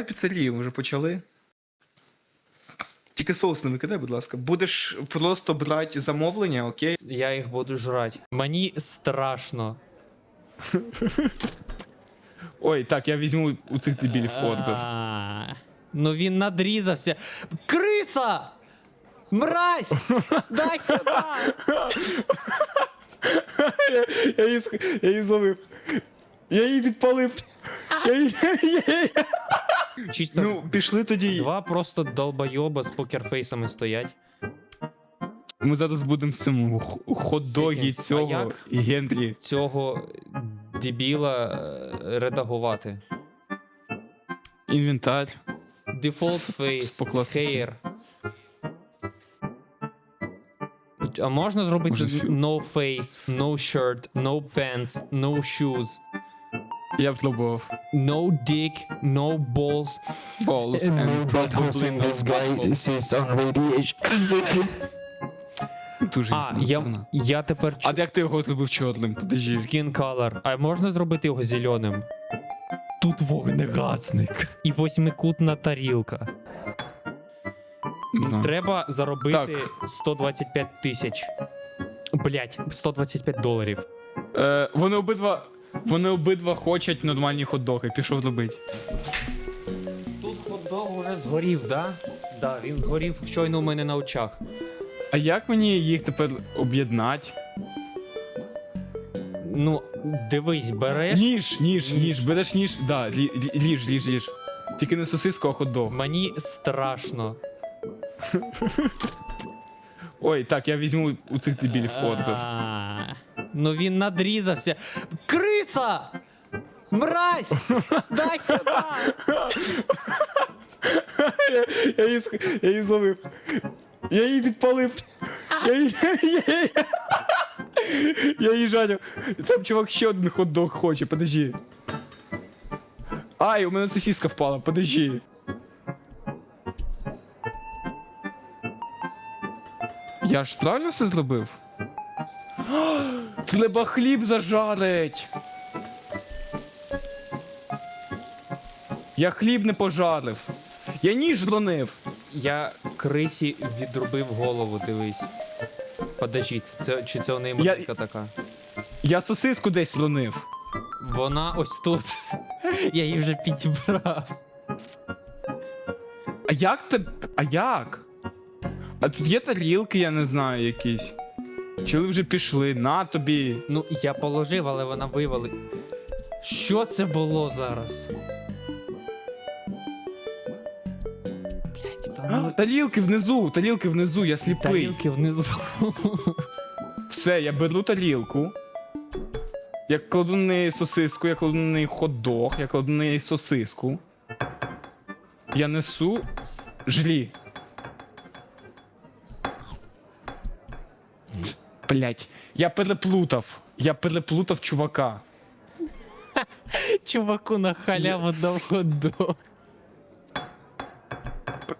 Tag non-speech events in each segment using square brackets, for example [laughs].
Відкривай піцерію, ми вже почали. Тільки соус не викидай, будь ласка. Будеш просто брати замовлення, окей? Я їх буду жрати. Мені страшно. Ой, так, я візьму у цих дебілів ордер. А, Ну він надрізався. Криса! Мразь! Дай сюди! Я її, сх- я її зловив. Я її підпалив. Я її... Чисто Ну, пішли тоді. два просто долбойоба з покерфейсами стоять. Ми зараз будемо в цьому х- хот-догі? А цього як? і Генрі. Цього дебіла е, редагувати. Інвентар. Face, Покласти hair. А можна зробити Може, фі- no face, no shirt, no pants, no shoes, Я б пробував. no dick, no balls. Balls And and producing this guy is on radiation. Дуже А, інформативно. я, я тепер А як ти його зробив чорним? Подожди. Skin color. А можна зробити його зеленим? Тут вогнегасник. І восьмикутна тарілка. Не знаю. Треба заробити Так. 125 тисяч. Блять, 125 доларів. Е, вони обидва. Вони обидва хочуть нормальні хот-доги. Пішов робити. Тут хот-дог уже згорів, да? Да, він згорів щойно у мене на очах. А як мені їх тепер об'єднати? Ну, дивись, береш. Ніж, ніж, ніж, береш ніж. Да, лі, лі, ліж, ліж, ліж. Тільки не сосиску, а хот-дог. Мені страшно. [laughs] Ой, так, я візьму у цих дебілів ордер. А, Ну він надрізався. Криса! Мразь! Дай сюди! я, її, сх- я її зловив. Я її підпалив. Я її. Жалю. Там чувак ще один хот-дог хоче, подожди. Ай, у мене сосиска впала, подожди. Я ж правильно все зробив? Треба хліб зажарить. Я хліб не пожарив. Я ніж ронив. Я крисі відрубив голову, дивись. Подождіть, це, чи це у неї Я- така? Я сосиску десь ронив. Вона ось тут. [laughs] Я її вже підібрав. А як ти. А як? А тут є тарілки, я не знаю, якісь. Чи ви вже пішли? На тобі. Ну, я положив, але вона вивали. Що це було зараз? Блять, А, там тарілки внизу, тарілки внизу, я сліпий. тарілки внизу. Все, я беру тарілку. Я кладу на неї сосиску, я кладу на неї хот-дог, я кладу на неї сосиску. Я несу жлі. Блять, я переплутав. Я переплутав чувака. Чуваку на халяву дав хот-дог.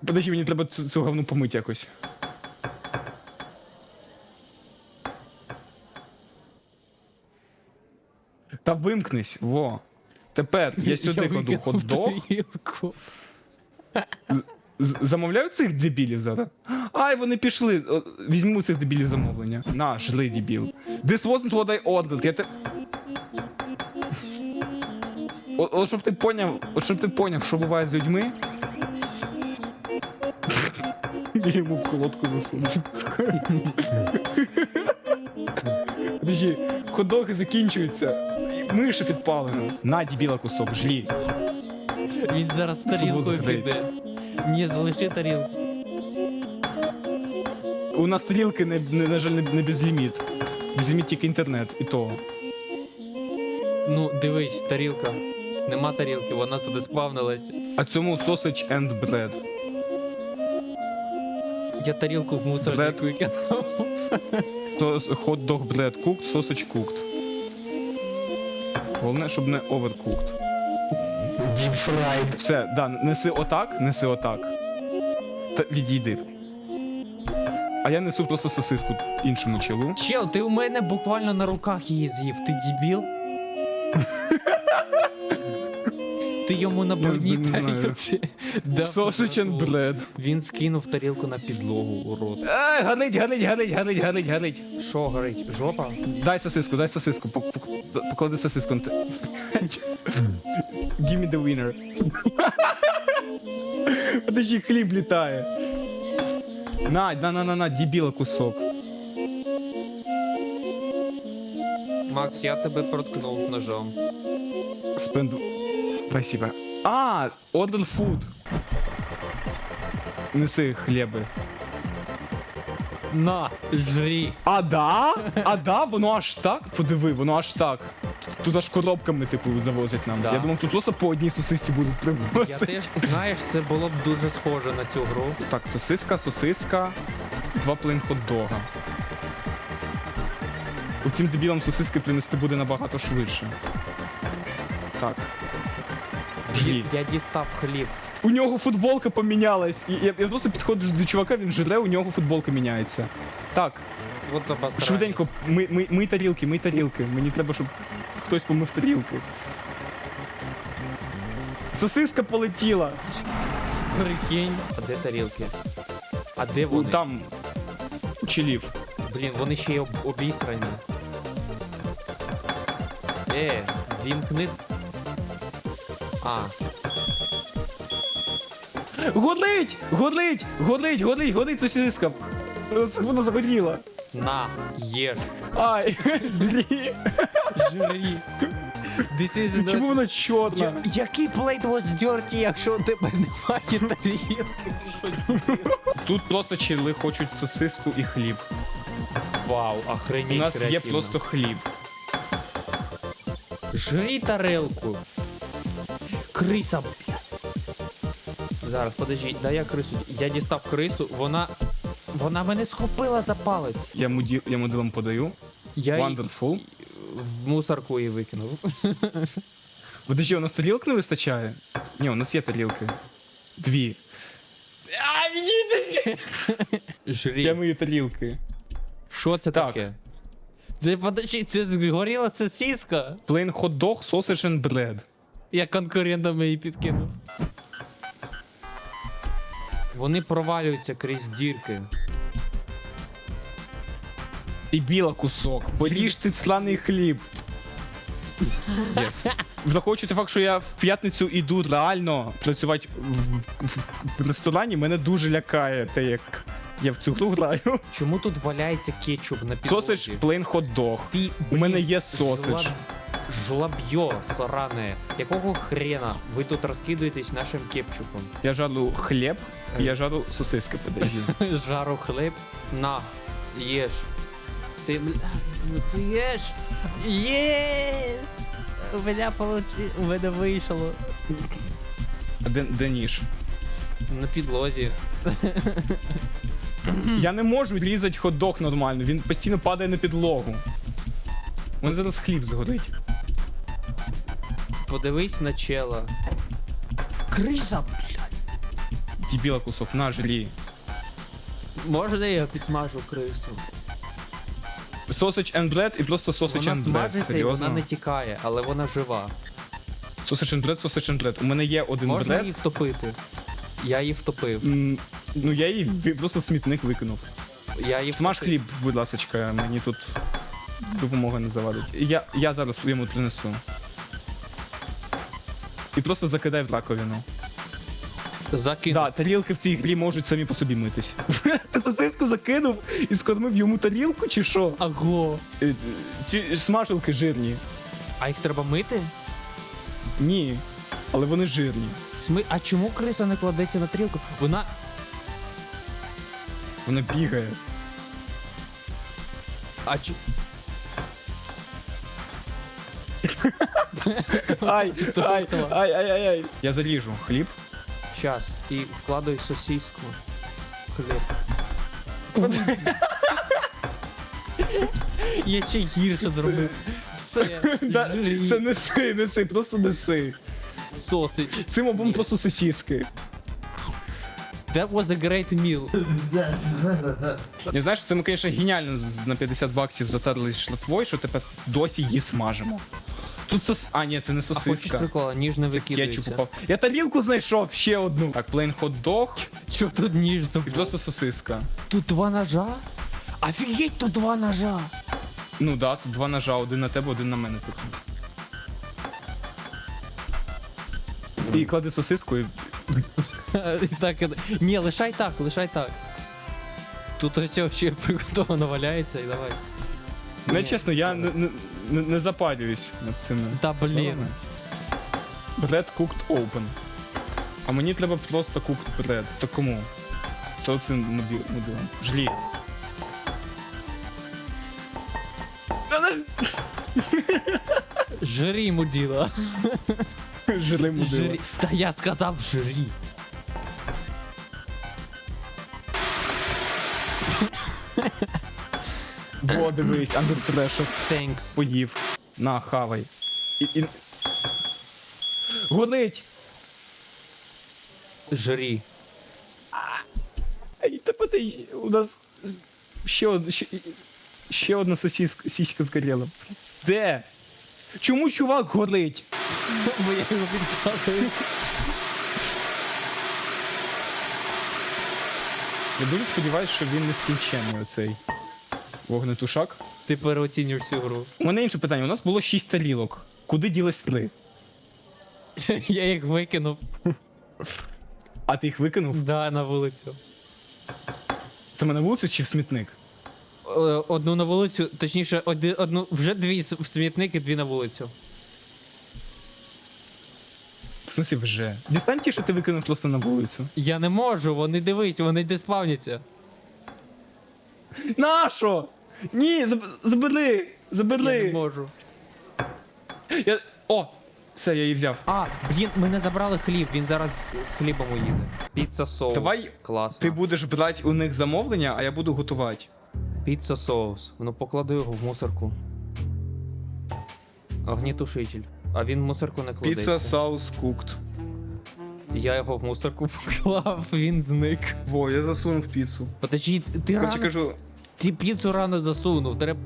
Подожди, мені треба цю, цю говну помити якось. Та вимкнись, во. Тепер я сюди кладу викинув хот-дог. тарілку. З- Замовляю цих дебілів зараз. Ай, вони пішли. Візьму цих дебілів замовлення. На, жли дебіл. This wasn't what I ordered. Я те... От, от щоб ти поняв, от щоб ти поняв, що буває з людьми. Я йому в холодку засунув. Подожди, ходоги закінчуються. Миша підпалена. На, дебіла кусок, жлі. Він зараз тарілкою піде. Ні, залиши тарілку. У нас тарілки, не, не, на жаль, не, не безліміт. Безліміт тільки інтернет, і то. Ну, дивись, тарілка. Нема тарілки, вона задеспавнилась. А цьому sausage and bread. Я тарілку в мусорник Бред. викинув. То hot dog bread cooked, sausage cooked. Головне, щоб не overcooked. Deep. Все, да, неси отак, неси отак. Та відійди. А я несу просто сосиску іншому челу. Чел, ти у мене буквально на руках її з'їв. Ти дебіл? Ти йому на не знаю. тарілці. дав Sausage and прикол. bread. Він скинув тарілку на підлогу, урод. Ей, горить, горить, горить, горить, горить, горить. Що горить? Жопа? Дай сосиску, дай сосиску. пок- пок- Поклади сосиску. на те- [laughs] Give me the winner. Подожди, хліб літає. На, на, на, на, на, дебіла кусок. Макс, я тебе проткнув ножом. Спенд... Спасибо. А, order food. Неси хліби. На, жрі. А да? А да? Воно аж так? Подиви, воно аж так. Тут, тут аж коробками, типу, завозять нам. Да. Я думав, тут просто по одній сосисці будуть Я привозити. теж, знаєш, це було б дуже схоже на цю гру. Так, сосиска, сосиска, два плейн хот-дога. У Цим дебілам сосиски принести буде набагато швидше. Так. Жлі. Я, дістав хліб. У нього футболка помінялась. І я, я просто підходжу до чувака, він жре, у нього футболка міняється. Так, обосранець. швиденько, ми, ми, ми тарілки, ми тарілки. Мені треба, щоб хтось помив тарілки. Сосиска полетіла. Прикинь. А де тарілки? А де вони? Там чилів. Блін, вони ще й об- обісрані. Е, вімкни. А, Горить! Горить! Горить, горить, горить сосиска! Вона загоріла. на, їж. Ай, [laughs] жлі. Жрі. This is not... Чому вона чорна? Я- Який плейт was dirty, якщо у тебе немає тарілки? Тут просто чили хочуть сосиску і хліб. Вау, У охренеть нас є креативно. просто хліб. Жри тарелку. Криса. Зараз, подожди, дай я крису. Я дістав крису, вона. Вона мене схопила за палець. Я муді, я моделам подаю. Я її Wonderful. В мусорку її викинув. [laughs] Подожди, у нас тарілок не вистачає? Ні, у нас є тарілки. Дві. А, відійди! Жрі. Я мию тарілки. Що це Так. таке? Це подожди, це згоріла сосиска. Plain hot dog, sausage and bread. Я конкурентам її підкинув. Вони провалюються крізь дірки. І біла кусок. Поріж ти сланий хліб. Yes. Той факт, що я в п'ятницю іду реально працювати в, в, в ресторані, мене дуже лякає те, як я в цю гру граю. Чому тут валяється кетчуп на підлозі? Сосич plain hot dog. Ти, У мене є сосич. жлоб- сране. Якого хрена ви тут розкидуєтесь нашим кепчупом? Я жарю хліб, і я жарю сосиски, подожди. [laughs] Жару хліб. На, їж. Ти, бля, ну ти їж. Єс! У мене получи... У мене вийшло. А де, де ніж? На підлозі. Я не можу різати хот-дог нормально, він постійно падає на підлогу. Мене зараз хліб згорить. Подивись на чела. Криса, блядь. Дібіла кусок, на жрі. Можна я підсмажу крису? Sausage and bread і просто sausage Вона and bread. смажиться і Серйозно? вона не тікає, але вона жива. Sausage and bread, sausage and bread. У мене є один Можна бред. її втопити? Я її втопив. М, Ну я її ви- просто в смітник викинув. Я її Смаж втопив. хліб, будь ласочка, мені тут допомога не завадить. Я, я зараз йому принесу. І просто закидай в раковину. Закинув. Да, тарілки в цій грі можуть самі по собі митись. [laughs] Ти сосиску закинув і скормив йому тарілку чи що? Аго. Е, Ці смажилки жирні. А їх треба мити? Ні. Але вони жирні. Сми... А чому криса не кладеться на тарілку? Вона. Вона бігає. А чи... Ай, [laughs] ай, ай, ай, ай, ай. Я заріжу хліб. Щас. І вкладаю сосиску. Хліб. Я ще гірше зробив. Все. Да, жрі. Це неси, неси, просто неси. Сосич. Цим обом просто сосіски. That was a great meal. Не знаєш, це ми, звісно, геніально з- на 50 баксів затерли шлатвою, що тепер досі її смажимо. Тут сос... А, ні, це не А хочеш сосиска. прикола, ніж не Це кетчуп викидається. упав. Я тарілку знайшов, ще одну. Так, плейн хот-дог Чого тут ніж і забув? просто сосиска. Тут два ножа? Офігеть, тут два ножа! Ну да, тут два ножа, один на тебе, один на мене типу. І клади сосиску і. [laughs] І так, і- ні, лишай так, лишай так. Тут ось ще приготовано валяється і давай. Не чесно, я не, не, не, не запалююсь над цими. Та блін. Bread cooked open. А мені треба просто cooked bread. Це кому? Це оцим муді- мудилом. Жлі. Жрі, муділа. Жри. Жрі. Та я сказав жрі. Дивись, андертрешок. Thanks. Поїв. На, хавай. І, і... Горить! Жрі. Ай, та подожди, у нас ще, од... ще, ще одна сосиска, сіська згоріла. Де? Чому чувак горить? Бо я його підпалив. Я дуже сподіваюся, що він не скінчений оцей вогнетушак. Ти переоцінюєш всю гру. У мене інше питання. У нас було 6 тарілок. Куди ділись три? [laughs] Я їх викинув. А ти їх викинув? Да, на вулицю. Це на вулицю чи в смітник? Е, Одну на вулицю, точніше, оди- одну, вже дві с- в смітник і дві на вулицю. В смысле вже. Дістань ті, що ти викинув просто на вулицю. Я не можу, вони дивись, вони де спавняться. Нащо? Ні, заб... забери! Я не Забери! можу. Я... О! Все, я її взяв. А, блін, ми не забрали хліб, він зараз з- з хлібом уїде. Піца соус. Давай Класно. Ти будеш брати у них замовлення, а я буду готувати. Піца соус. Ну покладу його в мусорку. Огнітушитель. А він в мусорку не кладеться. Піца саус кукт. Я його в мусорку поклав, [laughs] він зник. Во, я засунув піцу. Подожди, ти Короче, рано, кажу, ти піцу рано засунув, треба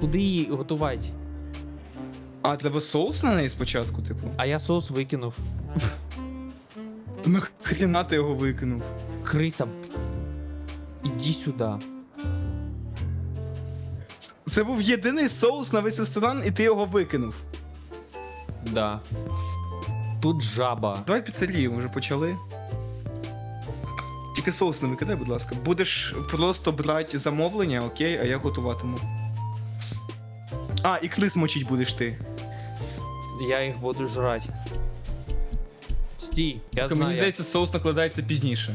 куди її готувати? а треба соус на неї спочатку, типу. А я соус викинув. Нахрена ти його викинув? Криса. Іди сюди. Це був єдиний соус на весь ресторан, і ти його викинув. Да. Тут жаба. Давай піцерію, ми вже почали. Тільки соус не викидай, будь ласка. Будеш просто брати замовлення, окей, а я готуватиму. А, і клис мочить будеш ти. Я їх буду жрати. Стій, я Тільки знаю. мені здається, соус накладається пізніше.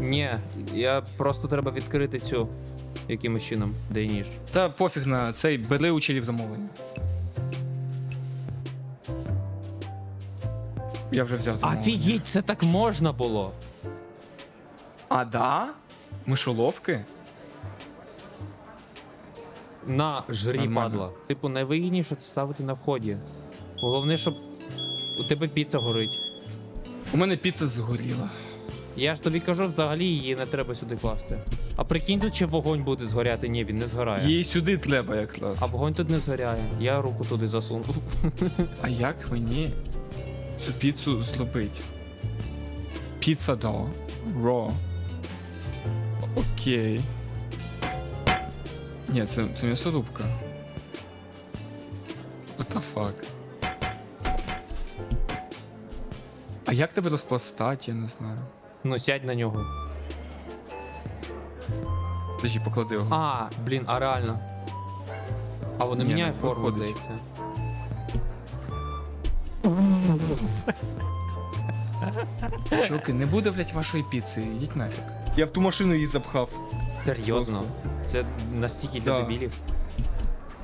Ні, я просто треба відкрити цю якимось чином, де ніж. Та пофіг на цей, бери у челів замовлення. Я вже взяв замовлення. Офігеть, це так можна було. А да? Мишоловки? На, жрі, Нормально. падла. Типу, найвигідніше це ставити на вході. Головне, щоб у тебе піца горить. У мене піца згоріла. Я ж тобі кажу, взагалі її не треба сюди класти. А прикинь, тут ще вогонь буде згоряти. Ні, він не згорає. Їй сюди треба якраз. А вогонь тут не згоряє. Я руку туди засунув. [laughs] А як мені цю піцу зробити? Піца до. Ро. Окей. Ні, це, це м'ясорубка. What the fuck? А як тебе розпластати, я не знаю. Ну, сядь на нього. Подожди, поклади його. А, блін, а реально. А воно Ні, міняє форму, виходить. здається. Чуваки, не буде, блять, вашої піци, йдіть нафіг. Я в ту машину її запхав. Серйозно? Це настільки для Да. дебілів.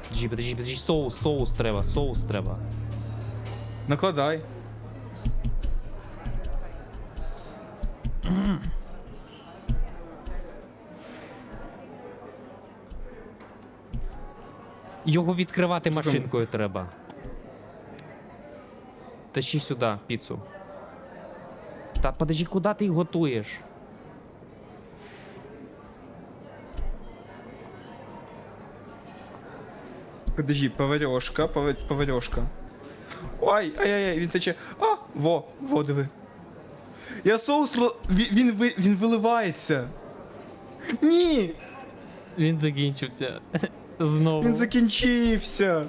Подожди, подожди, подожди, соус, соус треба, соус треба. Накладай. Його відкривати машинкою треба. Тащи сюди піцу. Та подожди, куди ти їх готуєш? Подожди, поварьошка, повар- поварьошка. Ой, ай-яй-яй, він тече. А, во, во, диви. Я соус, ро- він, він, ви- він виливається. Ні, Він закінчився. Знову. він закінчився.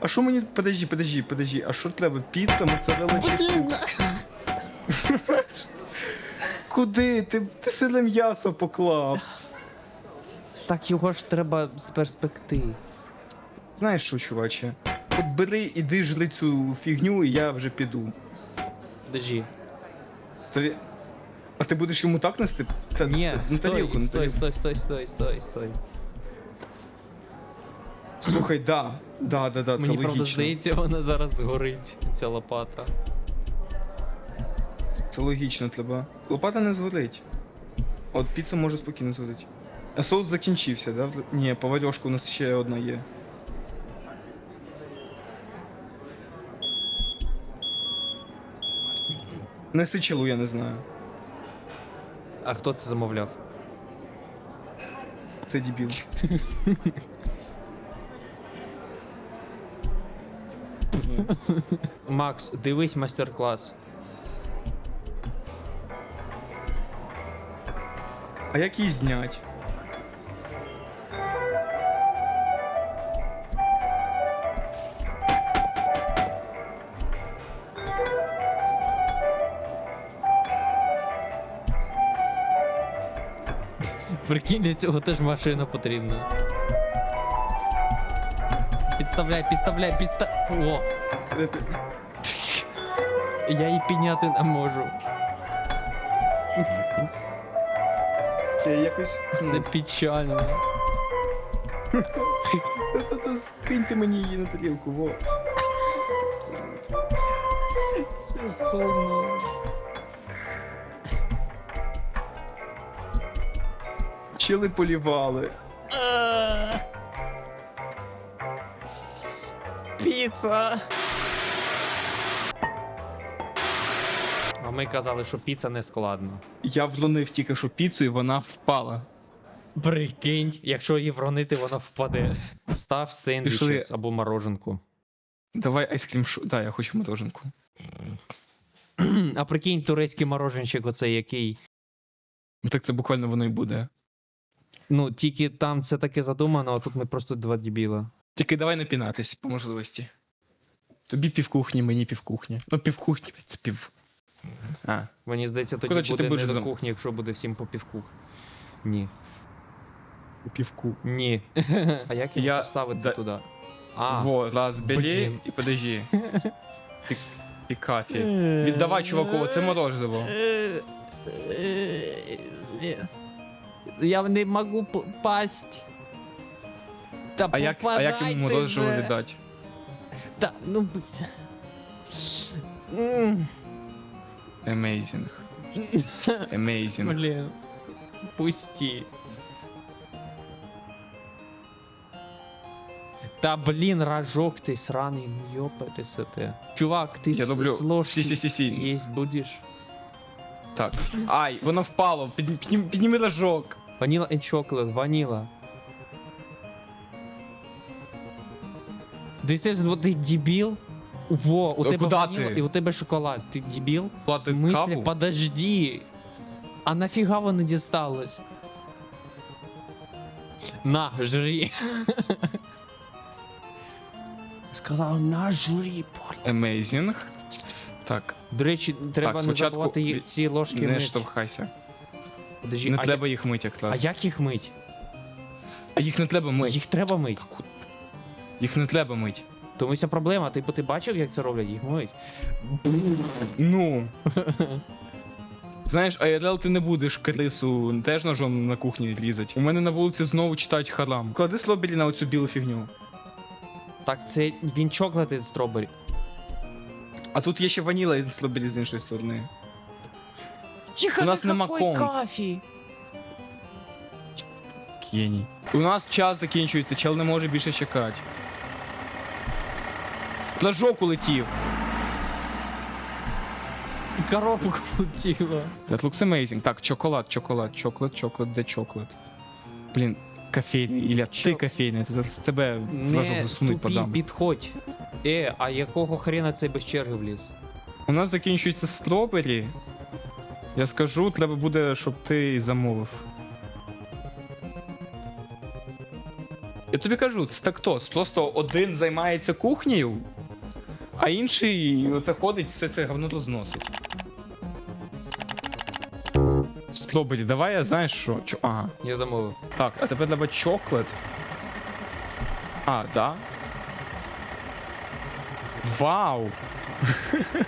А що мені, подожди, подожди, подожди, а що треба? Піца, моцарелла чи суп? Куди? Ти, ти сильне м'ясо поклав. Так його ж треба з перспектив. Знаєш що, чуваче? От бери, іди жри цю фігню, і я вже піду. Подожди. Тобі... А ти будеш йому так нести? Та, Ні, на стой, тарілку, на стой, тарілку. стой, стой, стой, стой, стой. Слухай, да. Да, да, да, це Мені правда логічно. здається, вона зараз згорить, ця лопата. Це логічно треба. Лопата не згорить. От піца може спокійно згорить. А соус закінчився, да? Ні, поварьошка у нас ще одна є. Неси челу, я не знаю. А хто це замовляв? Це дебіл. Макс, дивись майстер-клас. А як її знять? Прикинь, для цього теж машина потрібна. Підставляй, підставляй, підстав... О! Я її підняти не можу. Я якось. Це печально. Та-та-та, скиньте мені її на тарілку, во. Це сумно. Чили полівали. Піца. А ми казали, що піца не складно. Я влонив тільки що піцу і вона впала. Прикинь, якщо її вронити, вона впаде. Став сендвічес Пішли. або мороженку. Давай айскрім шо. Да, я хочу мороженку. А прикинь, турецький мороженчик, оцей який. Ну так це буквально воно і буде. Ну, тільки там це таке задумано, а тут ми просто два дебіла. Тільки давай не пінатись по можливості. Тобі півкухні, мені півкухні. Ну, півкухні, це пів. А. Мені здається, тоді Коротше, ти буде будеш не до зам- кухні, якщо буде всім по півку. Ні. Півку. Ні. [laughs] А як його Я- поставити да- туди? А. Во, раз бери блін. і подожди. [laughs] І, і кафі. Віддавай чуваку, це морозиво. Я не можу попасть. Та А як, а як йому вже. віддати? Та, ну... б- М, Amazing. [laughs] Amazing. Блін. Пусти. Та блін, рожок ти сраний, ну ти. Чувак, ти Я с- люблю. з ложки Сі-сі-сі-сі. їсть будеш? Так. Ай, воно впало. Під, піднім, підніми ложок. Ваніла і чоклет, ваніла. This is what ти дебіл? Во, у А тебе куда ваніла ти? і у тебе шоколад. Ти дебіл? Ла, В ти смысле? каву? Подожди. А нафіга воно дісталось? На, жри. Сказав, на, жри, понял. Amazing. Так, До речі, треба не спочатку забувати їх- ці ложки не мить. штовхайся. Подожди, Не а, треба їх мити а якраз. як їх мить? А їх не треба мити. Їх треба мить. Їх не треба мити. Тому вся проблема. Ти, ти бачив, як це роблять? Їх мить. Ну. [laughs] Знаєш, АРЛ ти не будеш крису теж ножом на кухні різати. У мене на вулиці знову читають харам. Клади слобілі на оцю білу фігню. Так, це він чоклети стробері. А тут є ще ваніла і слобілі з іншої сторони. Тихо, У нас нема никакой конс. кафі. Геній. У нас час закінчується, чел не може більше чекати. Флажок улетів. Коробку крутила. That looks amazing. Так, чоколад, чоколад, чоколад, чоколад, де чоколад. Блін, кофейний, Ілля, Що? ти кофейний, ти зараз тебе флажок Не засунуть тупі, подам. підходь. Е, а якого хрена цей без черги вліз? У нас закінчується стробері. Я скажу, треба буде, щоб ти замовив. Я тобі кажу, це так тос. Просто один займається кухнею, а інший заходить, все це говно розносить. Стробері, давай я знаєш що? Чо? Ага. Я замовив. Так, а тепер треба чоклет. А, да? Вау! [laughs]